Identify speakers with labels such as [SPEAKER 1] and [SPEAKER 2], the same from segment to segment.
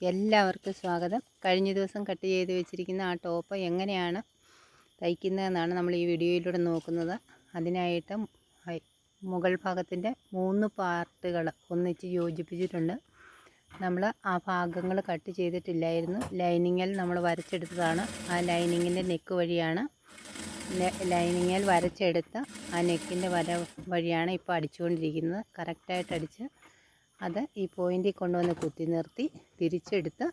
[SPEAKER 1] എല്ലാവർക്കും സ്വാഗതം. കഴിഞ്ഞ ദിവസം കട്ട് ചെയ്ത് വെച്ചിരിക്കുന്ന ആ ടോപ്പ് എങ്ങനെയാണ് തയ്ക്കുന്നതെന്നാണ് നമ്മൾ ഈ വീഡിയോയിലൂടെ നോക്കുന്നത്. അതിനായിട്ട് മുകൾ ഭാഗത്തിന്റെ മൂന്ന് പാർട്ടുകൾ ഒന്നിച്ച് യോജിപ്പിച്ചിട്ടുണ്ട്. നമ്മൾ ആ ഭാഗങ്ങൾ കട്ട് ചെയ്തിട്ടില്ലായിരുന്നു. ലൈനിങ്ങിൽ നമ്മൾ വരച്ചെടുത്തതാണ്. ആ ലൈനിങ്ങിന്റെ നെക്ക് വഴിയാണ്. ലൈനിങ്ങിൽ വരച്ചെടുത്ത ആ നെക്കിന്റെ വര വഴിയാണ് ഇപ്പോൾ അടിച്ചുകൊണ്ടിരിക്കുന്നത്. കറക്റ്റായിട്ട് അടിച്ച് അത് ഈ പോയിന്റിൽ കൊണ്ടുവന്ന് കുത്തി നിർത്തി തിരിച്ചെടുത്ത്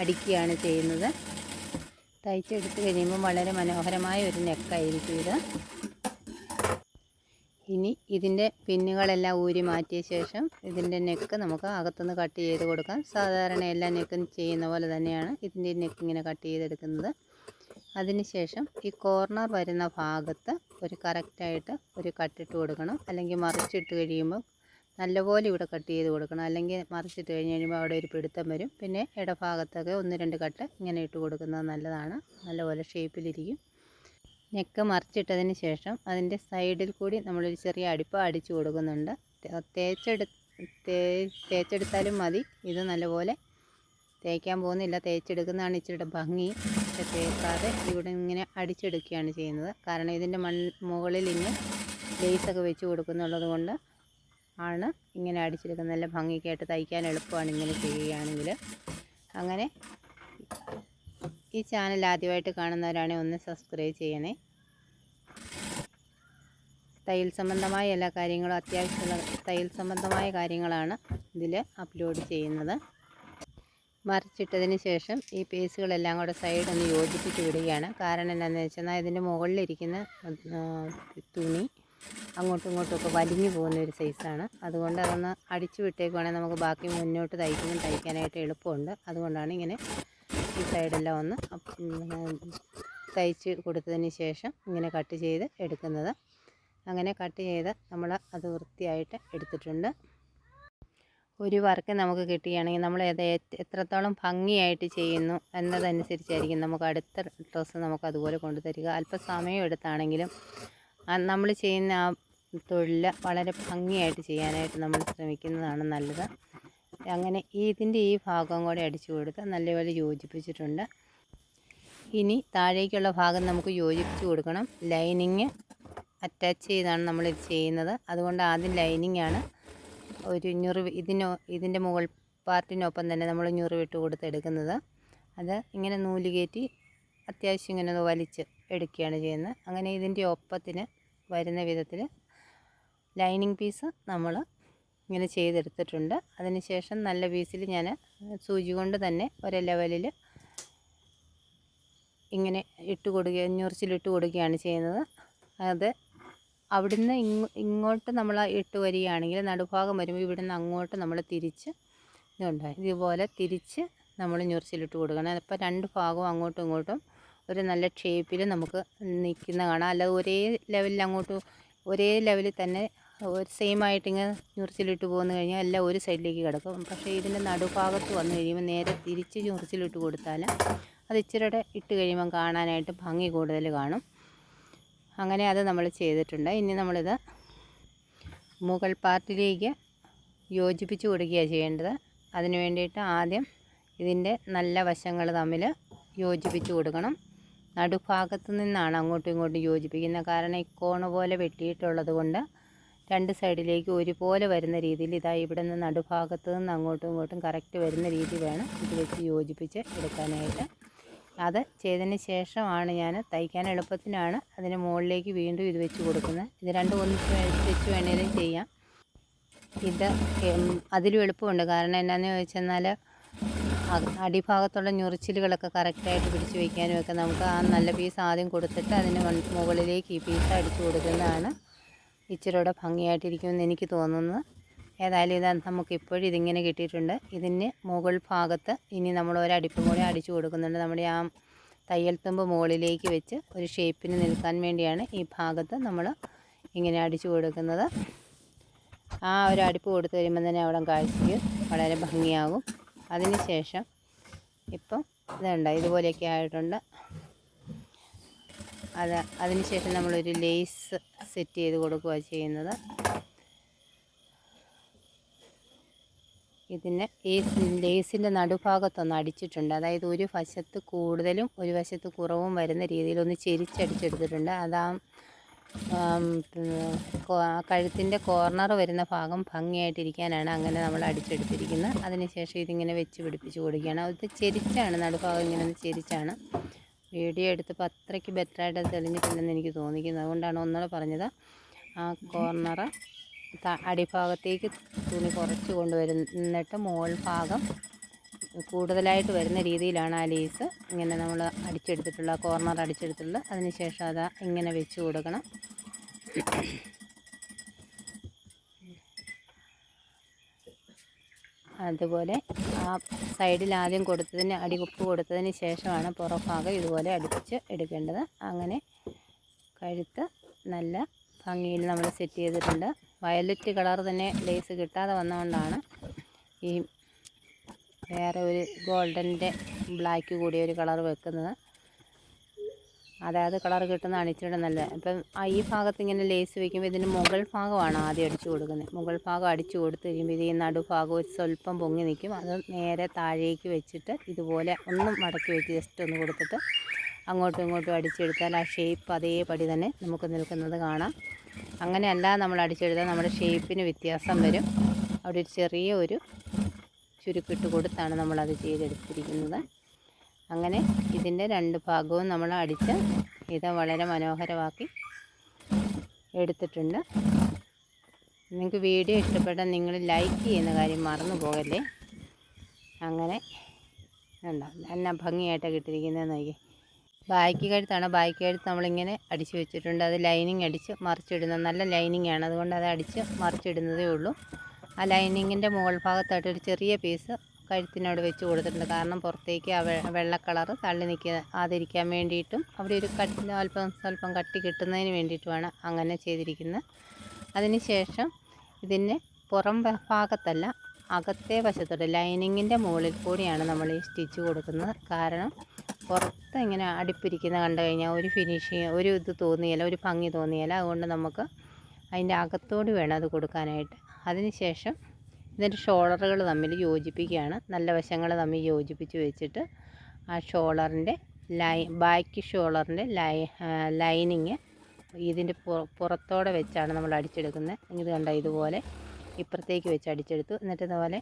[SPEAKER 1] അടിക്കുകയാണ് ചെയ്യുന്നത്. തയ്ച്ചെടുത്ത് കഴിയുമ്പോൾ വളരെ മനോഹരമായ ഒരു നെക്കായിരിക്കും ഇത്. ഇനി ഇതിന്റെ പിന്നുകളെല്ലാം ഊരി മാറ്റിയ ശേഷം ഇതിന്റെ നെക്ക് നമുക്ക് അകത്തുനിന്ന് കട്ട് ചെയ്ത് കൊടുക്കാം. സാധാരണ എല്ലാ നെക്കും ചെയ്യുന്ന പോലെ തന്നെയാണ് ഇതിന്റെ നെക്ക് ഇങ്ങനെ കട്ട് ചെയ്തെടുക്കുന്നത്. അതിനുശേഷം ഈ കോർണർ വരുന്ന ഭാഗത്ത് ഒരു കറക്റ്റായിട്ട് ഒരു കട്ടിട്ട് കൊടുക്കണം. അല്ലെങ്കിൽ മറിച്ചിട്ട് കഴിയുമ്പോൾ നല്ലപോലെ ഇവിടെ കട്ട് ചെയ്ത് കൊടുക്കണം. അല്ലെങ്കിൽ മറിച്ചിട്ട് കഴിഞ്ഞ് കഴിയുമ്പോൾ അവിടെ ഒരു പിടുത്തം വരും. പിന്നെ ഇടഭാഗത്തൊക്കെ ഒന്ന് രണ്ട് കട്ട് ഇങ്ങനെ ഇട്ട് കൊടുക്കുന്നത് നല്ലതാണ്. നല്ലപോലെ ഷേപ്പിലിരിക്കും. നെക്ക് മറിച്ചിട്ടതിന് ശേഷം അതിന്റെ സൈഡിൽ കൂടി നമ്മളൊരു ചെറിയ അടിപ്പ് അടിച്ച് കൊടുക്കുന്നുണ്ട്. തേച്ചെടുത്ത് തേച്ചെടു തേച്ചെടുത്താലും മതി. ഇത് നല്ലപോലെ തേക്കാൻ പോകുന്നില്ല. തേച്ചെടുക്കുന്നതാണ് ഇച്ചിരി ഭംഗി. പക്ഷെ തേക്കാതെ ഇവിടെ ഇങ്ങനെ അടിച്ചെടുക്കുകയാണ് ചെയ്യുന്നത്. കാരണം ഇതിന്റെ മൺ മുകളിൽ ഇനി ലേസൊക്കെ വെച്ച് കൊടുക്കുന്നുള്ളത് കൊണ്ട് ആണ്. ഇങ്ങനെ അടിച്ചെടുക്കുന്നത് നല്ല ഭംഗിക്കായിട്ട് തയ്ക്കാൻ എളുപ്പമാണ് ഇങ്ങനെ ചെയ്യുകയാണെങ്കിൽ. അങ്ങനെ ഈ ചാനൽ ആദ്യമായിട്ട് കാണുന്നവരാണെങ്കിൽ ഒന്ന് സബ്സ്ക്രൈബ് ചെയ്യണേ. തയ്യൽ സംബന്ധമായ എല്ലാ കാര്യങ്ങളും അത്യാവശ്യമുള്ള തയ്യൽ സംബന്ധമായ കാര്യങ്ങളാണ് ഇതിൽ അപ്ലോഡ് ചെയ്യുന്നത്. മറിച്ചിട്ടതിന് ശേഷം ഈ പേസുകളെല്ലാം കൂടെ സൈഡ് ഒന്ന് യോജിപ്പിച്ച് വിടുകയാണ്. കാരണം എന്താണെന്ന് വെച്ചാൽ ഇതിന്റെ മുകളിലിരിക്കുന്ന തുണി അങ്ങോട്ടും ഇങ്ങോട്ടും ഒക്കെ വലിഞ്ഞു പോകുന്ന ഒരു സൈസാണ് അതുകൊണ്ട് അതൊന്ന് അടിച്ചു വിട്ടേക്കുവാണെങ്കിൽ നമുക്ക് ബാക്കി മുന്നോട്ട് തയ്ക്കുമ്പോൾ തയ്ക്കാനായിട്ട് എളുപ്പമുണ്ട്. അതുകൊണ്ടാണ് ഇങ്ങനെ ഈ സൈഡെല്ലാം ഒന്ന് തയ്ച്ച് കൊടുത്തതിന് ശേഷം ഇങ്ങനെ കട്ട് ചെയ്ത് എടുക്കുന്നത്. അങ്ങനെ കട്ട് ചെയ്ത് നമ്മൾ അത് വൃത്തിയായിട്ട് എടുത്തിട്ടുണ്ട്. ഒരു വർക്ക് നമുക്ക് കിട്ടുകയാണെങ്കിൽ നമ്മൾ അത് എത്രത്തോളം ഭംഗിയായിട്ട് ചെയ്യുന്നു എന്നതനുസരിച്ചായിരിക്കും നമുക്ക് അടുത്ത ഡ്രസ്സ് നമുക്ക് അതുപോലെ കൊണ്ടുതരിക. അല്പസമയം അല്പം സമയം എടുത്താണെങ്കിലും നമ്മൾ ചെയ്യുന്ന ആ തൊഴിൽ വളരെ ഭംഗിയായിട്ട് ചെയ്യാനായിട്ട് നമ്മൾ ശ്രമിക്കുന്നതാണ് നല്ലത്. അങ്ങനെ ഇതിന്റെ ഈ ഭാഗം കൂടെ അടിച്ചു കൊടുത്ത് നല്ലപോലെ യോജിപ്പിച്ചിട്ടുണ്ട്. ഇനി താഴേക്കുള്ള ഭാഗം നമുക്ക് യോജിപ്പിച്ച് കൊടുക്കണം. ലൈനിങ് അറ്റാച്ച് ചെയ്താണ് നമ്മൾ ഇത് ചെയ്യുന്നത്. അതുകൊണ്ട് ആദ്യം ലൈനിങ് ആണ് ഒരു ഞുറിവ് ഇതിനോ ഇതിന്റെ മുകൾ പാർട്ടിനൊപ്പം തന്നെ നമ്മൾ ഞുറിവിട്ട് കൊടുത്തെടുക്കുന്നത് അത് ഇങ്ങനെ നൂൽ കയറ്റി അത്യാവശ്യം ഇങ്ങനെ വലിച്ച് എടുക്കുകയാണ് ചെയ്യുന്നത്. അങ്ങനെ ഇതിന്റെ ഒപ്പത്തിന് വരുന്ന വിധത്തിൽ ലൈനിങ് പീസ് നമ്മൾ ഇങ്ങനെ ചെയ്തെടുത്തിട്ടുണ്ട്. അതിനുശേഷം നല്ല പീസിൽ ഞാൻ സൂചി കൊണ്ട് തന്നെ ഒരു ലെവലിൽ ഇങ്ങനെ ഇട്ട് കൊടുക്കുക ഞൊറിച്ചിലിട്ട് കൊടുക്കുകയാണ് ചെയ്യുന്നത്. അത് അവിടുന്ന് ഇങ്ങോട്ട് നമ്മൾ ഇട്ട് വരികയാണെങ്കിൽ നടുഭാഗം വരുമ്പോൾ ഇവിടുന്ന് അങ്ങോട്ട് നമ്മൾ തിരിച്ച് ഇതുണ്ടായി ഇതുപോലെ തിരിച്ച് നമ്മൾ ഞൊറിച്ചിലിട്ട് കൊടുക്കണം. അപ്പോൾ രണ്ട് ഭാഗവും അങ്ങോട്ടും ഇങ്ങോട്ടും ഒരു നല്ല ഷേപ്പിൽ നമുക്ക് നിൽക്കുന്ന കാണാം. അല്ലാതെ ഒരേ ലെവലിൽ അങ്ങോട്ട് ഒരേ ലെവലിൽ തന്നെ ഒരു സെയിം ആയിട്ട് ഇങ്ങനെ ഞുറിച്ചിലിട്ട് പോകുന്നു കഴിഞ്ഞാൽ എല്ലാം ഒരു സൈഡിലേക്ക് കിടക്കും. പക്ഷേ ഇതിന്റെ നടുഭാഗത്ത് വന്നു കഴിയുമ്പോൾ നേരെ തിരിച്ച് ഞുറിച്ചിലിട്ട് കൊടുത്താൽ അത് ഇച്ചിരിയുടെ ഇട്ട് കഴിയുമ്പം കാണാനായിട്ട് ഭംഗി കൂടുതൽ കാണും. അങ്ങനെ അത് നമ്മൾ ചെയ്തിട്ടുണ്ട്. ഇനി നമ്മളിത് മുകൾ പാർട്ടിലേക്ക് യോജിപ്പിച്ച് കൊടുക്കുകയാണ് ചെയ്യേണ്ടത്. അതിന് വേണ്ടിയിട്ട് ആദ്യം ഇതിന്റെ നല്ല വശങ്ങൾ തമ്മിൽ യോജിപ്പിച്ച് കൊടുക്കണം. നടുഭാഗത്ത് നിന്നാണ് അങ്ങോട്ടും ഇങ്ങോട്ടും യോജിപ്പിക്കുന്നത് കാരണം ഇക്കോണ കോണ് പോലെ വെട്ടിയിട്ടുള്ളത് കൊണ്ട് രണ്ട് സൈഡിലേക്ക് ഒരുപോലെ വരുന്ന രീതിയിൽ ഇതാ ഇവിടെ നിന്ന് നടുഭാഗത്ത് നിന്ന് അങ്ങോട്ടും ഇങ്ങോട്ടും കറക്റ്റ് വരുന്ന രീതി വേണം ഇത് വെച്ച് യോജിപ്പിച്ച് എടുക്കാനായിട്ട്. അത് ചെയ്തതിന് ശേഷമാണ് ഞാൻ തയ്ക്കാൻ എളുപ്പത്തിനാണ് അതിന് മുകളിലേക്ക് വീണ്ടും ഇത് വെച്ച് കൊടുക്കുന്നത്. ഇത് രണ്ടും ഒന്നിച്ച് വെച്ച് വേണേലും ചെയ്യാം. ഇത് അതിലും എളുപ്പമുണ്ട്. കാരണം എന്നാന്ന് ചോദിച്ചെന്നാൽ അടിഭാഗത്തുള്ള ഞൊറിച്ചിലുകളൊക്കെ കറക്റ്റായിട്ട് പിടിച്ചു വയ്ക്കാനും ഒക്കെ നമുക്ക് ആ നല്ല പീസ് ആദ്യം കൊടുത്തിട്ട് അതിന് മുകളിലേക്ക് ഈ പീസ് അടിച്ചു കൊടുക്കുന്നതാണ് ഇച്ചിരിയുടെ ഭംഗിയായിട്ടിരിക്കുമെന്ന് എനിക്ക് തോന്നുന്നത്. ഏതായാലും ഇത് നമുക്ക് ഇപ്പോഴും ഇതിങ്ങനെ കിട്ടിയിട്ടുണ്ട്. ഇതിന് മുകൾ ഭാഗത്ത് ഇനി നമ്മൾ ഒരടിപ്പും കൂടി അടിച്ചു കൊടുക്കുന്നുണ്ട്. നമ്മുടെ ആ തയ്യൽ തുമ്പ് മുകളിലേക്ക് വെച്ച് ഒരു ഷേപ്പിന് നിൽക്കാൻ വേണ്ടിയാണ് ഈ ഭാഗത്ത് നമ്മൾ ഇങ്ങനെ അടിച്ചു കൊടുക്കുന്നത്. ആ ഒരു അടുപ്പ് കൊടുത്തു കഴിയുമ്പോൾ തന്നെ അവിടെ കാഴ്ചയ്ക്ക് വളരെ ഭംഗിയാകും. അതിന് ശേഷം ഇപ്പം ഇതുണ്ട് ഇതുപോലെയൊക്കെ ആയിട്ടുണ്ട്. അത് അതിന് ശേഷം നമ്മളൊരു ലേസ് സെറ്റ് ചെയ്ത് കൊടുക്കുക ചെയ്യുന്നത്. ഇതിനെ ഈ ലേസിന്റെ നടുഭാഗത്തൊന്ന് അടിച്ചിട്ടുണ്ട്. അതായത് ഒരു വശത്ത് കൂടുതലും ഒരു വശത്ത് കുറവും വരുന്ന രീതിയിൽ ഒന്ന് ചെരിച്ചടിച്ചെടുത്തിട്ടുണ്ട്. അതാ കഴുത്തിന്റെ കോർണർ വരുന്ന ഭാഗം ഭംഗിയായിട്ടിരിക്കാനാണ് അങ്ങനെ നമ്മൾ അടിച്ചെടുത്തിരിക്കുന്നത് അതിനുശേഷം ഇതിങ്ങനെ വെച്ച് പിടിപ്പിച്ച് കൊടുക്കുകയാണ്. അത് ചെരിച്ചാണ് നടുഭാഗം ഇങ്ങനെ ചെരിച്ചാണ്. വീഡിയോ എടുത്തപ്പോൾ അത്രയ്ക്ക് ബെറ്ററായിട്ട് തെളിഞ്ഞിട്ടില്ലെന്ന് എനിക്ക് തോന്നിക്കുന്നത് അതുകൊണ്ടാണ് ഒന്നുകൂടെ പറഞ്ഞത്. ആ കോർണർ അടിഭാഗത്തേക്ക് തുണി കുറച്ച് കൊണ്ടുവരുന്നിട്ട് മുകൾ ഭാഗം കൂടുതലായിട്ട് വരുന്ന രീതിയിലാണ് ആ ലേസ് ഇങ്ങനെ നമ്മൾ അടിച്ചെടുത്തിട്ടുള്ള കോർണർ അടിച്ചെടുത്തിട്ടുള്ള. അതിനുശേഷം അത് ഇങ്ങനെ വെച്ച് കൊടുക്കണം. അതുപോലെ ആ സൈഡിൽ ആദ്യം കൊടുത്തതിന് അടികുപ്പ് കൊടുത്തതിന് ശേഷമാണ് പുറഭാഗം ഇതുപോലെ അടിപ്പിച്ച് എടുക്കേണ്ടത്. അങ്ങനെ കഴുത്ത് നല്ല ഭംഗിയിൽ നമ്മൾ സെറ്റ് ചെയ്തിട്ടുണ്ട്. വയലറ്റ് കളർ തന്നെ ലേസ് കിട്ടാതെ വന്നതുകൊണ്ടാണ് ഈ വേറെ ഒരു ഗോൾഡന്റെ ബ്ലാക്ക് കൂടിയ ഒരു കളർ വെക്കുന്നത്. അതായത് കളർ കിട്ടുന്നതാണ് ഇച്ചിരി നല്ല. ഇപ്പം ഈ ഭാഗത്ത് ഇങ്ങനെ ലേസ് വെക്കുമ്പോൾ ഇതിന് മുകൾ ഭാഗമാണ് ആദ്യം അടിച്ചു കൊടുക്കുന്നത്. മുകൾ ഭാഗം അടിച്ചു കൊടുത്ത് കഴിയുമ്പോൾ ഇത് ഈ നടുഭാഗം ഒരു സ്വല്പം പൊങ്ങി നിൽക്കും. അത് നേരെ താഴേക്ക് വെച്ചിട്ട് ഇതുപോലെ ഒന്നും മടക്കി വെച്ച് ജസ്റ്റ് ഒന്ന് കൊടുത്തിട്ട് അങ്ങോട്ടും ഇങ്ങോട്ടും അടിച്ചെടുത്താൽ ആ ഷേപ്പ് അതേപടി തന്നെ നമുക്ക് നിൽക്കുന്നത് കാണാം. അങ്ങനെയല്ല നമ്മൾ അടിച്ചെടുത്താൽ നമ്മുടെ ഷേപ്പിന് വ്യത്യാസം വരും. അവിടെ ഒരു ചെറിയ ഒരു ചുരുക്കിട്ട് കൊടുത്താണ് നമ്മളത് ചെയ്തെടുത്തിരിക്കുന്നത്. അങ്ങനെ ഇതിന്റെ രണ്ട് ഭാഗവും നമ്മൾ അടിച്ച് ഇത് വളരെ മനോഹരമാക്കി എടുത്തിട്ടുണ്ട്. നിങ്ങൾക്ക് വീഡിയോ ഇഷ്ടപ്പെട്ടാൽ നിങ്ങൾ ലൈക്ക് ചെയ്യുന്ന കാര്യം മറന്നു പോകല്ലേ? അങ്ങനെ ഉണ്ടോ നല്ല ഭംഗിയായിട്ട് കിട്ടിയിരിക്കുന്നത് നോക്കി ബാക്കി കഴുത്താണ് ബാക്കി കഴുത്ത് നമ്മളിങ്ങനെ അടിച്ചു വെച്ചിട്ടുണ്ട്. അത് ലൈനിങ് അടിച്ച് മറിച്ചിടുന്നത് നല്ല ലൈനിങ് ആണ്. അതുകൊണ്ട് അത് അടിച്ച് മറിച്ചിടുന്നതേ ഉള്ളൂ. ആ ലൈനിങ്ങിന്റെ മുകൾ ഭാഗത്തായിട്ട് ഒരു ചെറിയ പീസ് കഴുത്തിനോട് വെച്ച് കൊടുത്തിട്ടുണ്ട്. കാരണം പുറത്തേക്ക് ആ വെള്ള കളറ് തള്ളി നിൽക്കാതിരിക്കാൻ വേണ്ടിയിട്ടും അവിടെ ഒരു കട്ടി അല്പം സ്വല്പം കട്ടി കിട്ടുന്നതിന് വേണ്ടിയിട്ടുമാണ് അങ്ങനെ ചെയ്തിരിക്കുന്നത്. അതിന് ശേഷം ഇതിന് പുറം ഭാഗത്തല്ല അകത്തെ വശത്തോട്ട് ലൈനിങ്ങിന്റെ മുകളിൽ കൂടിയാണ് നമ്മൾ ഈ സ്റ്റിച്ച് കൊടുക്കുന്നത്. കാരണം പുറത്ത് ഇങ്ങനെ അടുപ്പിരിക്കുന്ന കണ്ടു കഴിഞ്ഞാൽ ഒരു ഫിനിഷിങ് ഒരു ഇത് തോന്നിയല്ല ഒരു ഭംഗി തോന്നിയല്ല അതുകൊണ്ട് നമുക്ക് അതിന്റെ അകത്തോട് വേണം അത് കൊടുക്കാനായിട്ട്. അതിന് ശേഷം ഇതിന്റെ ഷോളറുകൾ തമ്മിൽ യോജിപ്പിക്കുകയാണ്. നല്ല വശങ്ങൾ തമ്മിൽ യോജിപ്പിച്ച് വെച്ചിട്ട് ആ ഷോളറിന്റെ ലൈ ബാക്ക് ഷോളറിന്റെ ലൈ ലൈനിങ് ഇതിന്റെ പുറ- പുറത്തോടെ വെച്ചാണ് നമ്മൾ അടിച്ചെടുക്കുന്നത്. ഇത് കണ്ട ഇതുപോലെ ഇപ്പുറത്തേക്ക് വെച്ച് അടിച്ചെടുത്തു. എന്നിട്ട് ഇതുപോലെ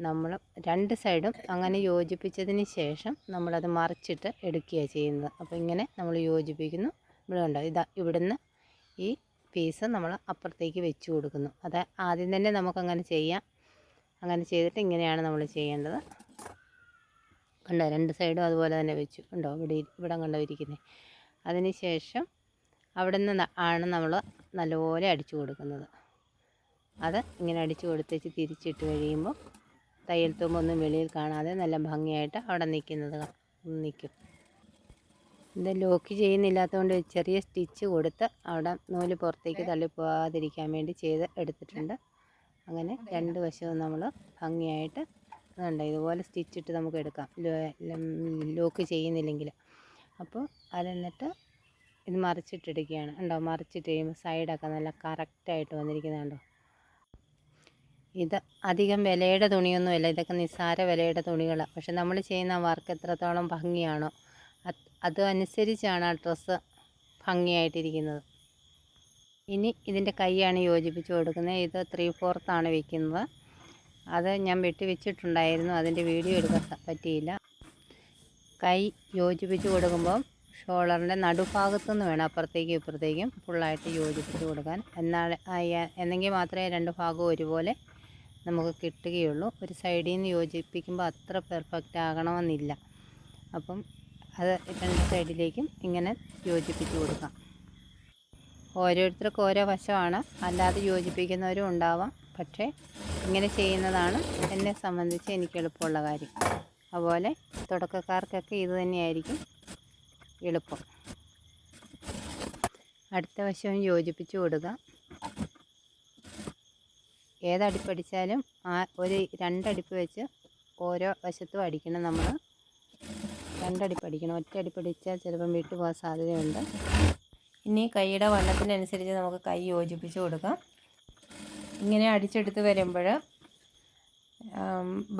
[SPEAKER 1] നമ്മൾ രണ്ട് സൈഡും അങ്ങനെ യോജിപ്പിച്ചതിന് ശേഷം നമ്മളത് മറിച്ചിട്ട് എടുക്കുകയാണ് ചെയ്യുന്നത്. അപ്പോൾ ഇങ്ങനെ നമ്മൾ യോജിപ്പിക്കുന്നു. ഇവിടെ കണ്ടോ ഇതാ ഇവിടുന്ന് ഈ പീസ് നമ്മൾ അപ്പുറത്തേക്ക് വെച്ച് കൊടുക്കുന്നു. അത് ആദ്യം തന്നെ നമുക്കങ്ങനെ ചെയ്യാം. അങ്ങനെ ചെയ്തിട്ട് ഇങ്ങനെയാണ് നമ്മൾ ചെയ്യേണ്ടത്. കണ്ടോ രണ്ട് സൈഡും അതുപോലെ തന്നെ വെച്ചു. ഉണ്ടോ ഇവിടെ ഇവിടെ കണ്ടോ ഇരിക്കുന്നത് അതിന് ശേഷം അവിടെ നിന്ന് ആണ് നമ്മൾ നല്ലപോലെ അടിച്ചു കൊടുക്കുന്നത്. അത് ഇങ്ങനെ അടിച്ചു കൊടുത്തേച്ച് തിരിച്ചിട്ട് കഴിയുമ്പോൾ തയ്യൽ തുമ്പൊന്നും വെളിയിൽ കാണാതെ നല്ല ഭംഗിയായിട്ട് അവിടെ നിൽക്കുന്നത് നിൽക്കും ഇത് ലോക്ക് ചെയ്യുന്നില്ലാത്തതുകൊണ്ട് ചെറിയ സ്റ്റിച്ച് കൊടുത്ത് അവിടെ നൂൽ പുറത്തേക്ക് തള്ളിപ്പോകാതിരിക്കാൻ വേണ്ടി ചെയ്ത് എടുത്തിട്ടുണ്ട്. അങ്ങനെ രണ്ട് വശവും നമ്മൾ ഭംഗിയായിട്ട് ഉണ്ട് ഇതുപോലെ സ്റ്റിച്ചിട്ട് നമുക്ക് എടുക്കാം. ലോക്ക് ചെയ്യുന്നില്ലെങ്കിൽ അപ്പോൾ അതെന്നിട്ട് ഇത് മറിച്ചിട്ടെടുക്കുകയാണ് ഉണ്ടോ മറിച്ചിട്ട് കഴിയുമ്പോൾ സൈഡൊക്കെ നല്ല കറക്റ്റായിട്ട് വന്നിരിക്കുന്നുണ്ടോ ഇത് അധികം വിലയുടെ തുണിയൊന്നുമല്ല. ഇതൊക്കെ നിസ്സാര വിലയുടെ തുണികളാണ് പക്ഷെ നമ്മൾ ചെയ്യുന്ന വർക്ക് എത്രത്തോളം ഭംഗിയാണോ അത് അതനുസരിച്ചാണ് ആ ഡ്രസ്സ് ഭംഗിയായിട്ടിരിക്കുന്നത്. ഇനി ഇതിന്റെ കൈയാണ് യോജിപ്പിച്ച് കൊടുക്കുന്നത്. ഇത് ത്രീ ഫോർത്താണ് വയ്ക്കുന്നത് അത് ഞാൻ വെട്ടി വെച്ചിട്ടുണ്ടായിരുന്നു. അതിന്റെ വീഡിയോ എടുക്കാൻ പറ്റിയില്ല. കൈ യോജിപ്പിച്ച് കൊടുക്കുമ്പോൾ ഷോളറിന്റെ നടുഭാഗത്തുനിന്ന് വേണം അപ്പുറത്തേക്കും ഇപ്പുറത്തേക്കും ഫുള്ളായിട്ട് യോജിപ്പിച്ച് കൊടുക്കാൻ. എന്നാൽ എന്നെങ്കിൽ മാത്രമേ രണ്ട് ഭാഗവും ഒരുപോലെ നമുക്ക് കിട്ടുകയുള്ളൂ. ഒരു സൈഡിൽ നിന്ന് യോജിപ്പിക്കുമ്പോൾ അത്ര പെർഫെക്റ്റ് ആകണമെന്നില്ല. അപ്പം അത് രണ്ട് സൈഡിലേക്കും ഇങ്ങനെ യോജിപ്പിച്ച് കൊടുക്കാം. ഓരോരുത്തർക്കും ഓരോ വശമാണ്. അല്ലാതെ യോജിപ്പിക്കുന്നവരും ഉണ്ടാവാം. പക്ഷേ ഇങ്ങനെ ചെയ്യുന്നതാണ് എന്നെ സംബന്ധിച്ച് എനിക്ക് എളുപ്പമുള്ള കാര്യം. അതുപോലെ തുടക്കക്കാർക്കൊക്കെ ഇത് തന്നെയായിരിക്കും എളുപ്പം. അടുത്ത വശവും യോജിപ്പിച്ച് കൊടുക്കുക ഏതടിപ്പടിച്ചാലും ആ ഒരു രണ്ടടിപ്പ് വെച്ച് ഓരോ വശത്തും അടിക്കണം നമ്മൾ രണ്ടടിപ്പ് പഠിക്കണം. ഒറ്റ പഠിച്ചാൽ ചിലപ്പം വിട്ടുപോകാൻ സാധ്യതയുണ്ട്. ഇനി കൈയുടെ വണ്ണത്തിനനുസരിച്ച് നമുക്ക് കൈ യോജിപ്പിച്ച് കൊടുക്കാം. ഇങ്ങനെ അടിച്ചെടുത്ത് വരുമ്പോൾ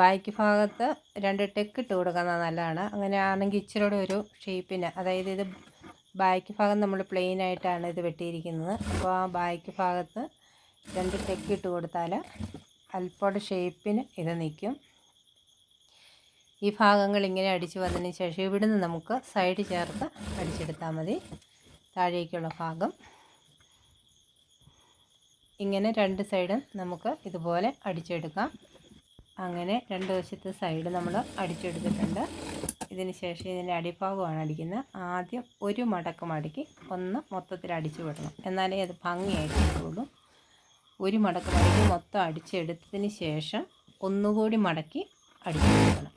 [SPEAKER 1] ബാക്ക് ഭാഗത്ത് രണ്ട് ടെക്ക് ഇട്ട് കൊടുക്കുന്നത് നല്ലതാണ്. അങ്ങനെയാണെങ്കിൽ ഇച്ചിരി കൂടെ ഒരു ഷേപ്പിന് അതായത് ഇത് ബാക്ക് ഭാഗം നമ്മൾ പ്ലെയിൻ ആയിട്ടാണ് ഇത് വെട്ടിയിരിക്കുന്നത്. അപ്പോൾ ആ ബാക്ക് ഭാഗത്ത് രണ്ട് ടെക്ക് ഇട്ട് കൊടുത്താൽ അല്പോടെ ഷേപ്പിന് ഇത് നിൽക്കും. ഈ ഭാഗങ്ങൾ ഇങ്ങനെ അടിച്ച് വന്നതിന് ശേഷം ഇവിടുന്ന് നമുക്ക് സൈഡ് ചേർത്ത് അടിച്ചെടുത്താൽ മതി. താഴേക്കുള്ള ഭാഗം. ഇങ്ങനെ രണ്ട് സൈഡും നമുക്ക് ഇതുപോലെ അടിച്ചെടുക്കാം. അങ്ങനെ രണ്ട് വശത്തെ സൈഡ് നമ്മൾ അടിച്ചെടുത്തിട്ടുണ്ട്. ഇതിന് ശേഷം ഇതിന്റെ അടിഭാഗമാണ് അടിക്കുന്നത്. ആദ്യം ഒരു മടക്കം മടക്കി ഒന്ന് മൊത്തത്തിൽ അടിച്ചു വിടണം. എന്നാലേ അത് ഭംഗിയായിട്ട് കിട്ടുള്ളൂ ഒരു മടക്കം മടക്കി മൊത്തം അടിച്ചെടുത്തതിന് ശേഷം ഒന്നുകൂടി മടക്കി അടിച്ചു കൊടുക്കണം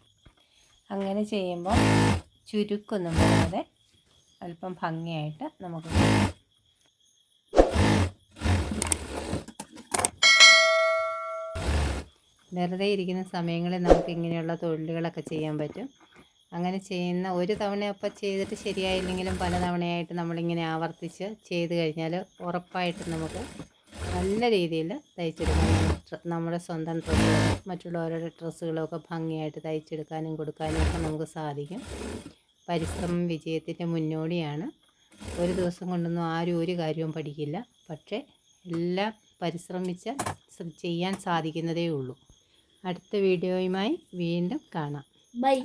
[SPEAKER 1] അങ്ങനെ ചെയ്യുമ്പോൾ ചുരുക്കൊന്നും വരാതെ അല്പം ഭംഗിയായിട്ട് നമുക്ക്. വെറുതെ ഇരിക്കുന്ന സമയങ്ങളിൽ നമുക്ക് ഇങ്ങനെയുള്ള തൊഴിലുകളൊക്കെ ചെയ്യാൻ പറ്റും അങ്ങനെ ചെയ്യുന്ന ഒരു തവണ അപ്പം ചെയ്തിട്ട് ശരിയായില്ലെങ്കിലും പല തവണയായിട്ട് നമ്മളിങ്ങനെ ആവർത്തിച്ച് ചെയ്ത് കഴിഞ്ഞാൽ ഉറപ്പായിട്ട് നമുക്ക് നല്ല രീതിയിൽ തയ്ച്ചെടുക്കാൻ നമ്മുടെ സ്വന്തം ഡ്രസ്സുകൾ മറ്റുള്ളവരുടെ ഡ്രസ്സുകളൊക്കെ ഭംഗിയായിട്ട് തയ്ച്ചെടുക്കാനും കൊടുക്കാനും ഒക്കെ നമുക്ക് സാധിക്കും. പരിശ്രമം വിജയത്തിന്റെ മുന്നോടിയാണ്. ഒരു ദിവസം കൊണ്ടൊന്നും ആരും ഒരു കാര്യവും പഠിക്കില്ല. പക്ഷേ എല്ലാം പരിശ്രമിച്ച് ചെയ്യാൻ സാധിക്കുന്നതേ ഉള്ളൂ. അടുത്ത വീഡിയോയുമായി വീണ്ടും കാണാം.
[SPEAKER 2] ബൈ.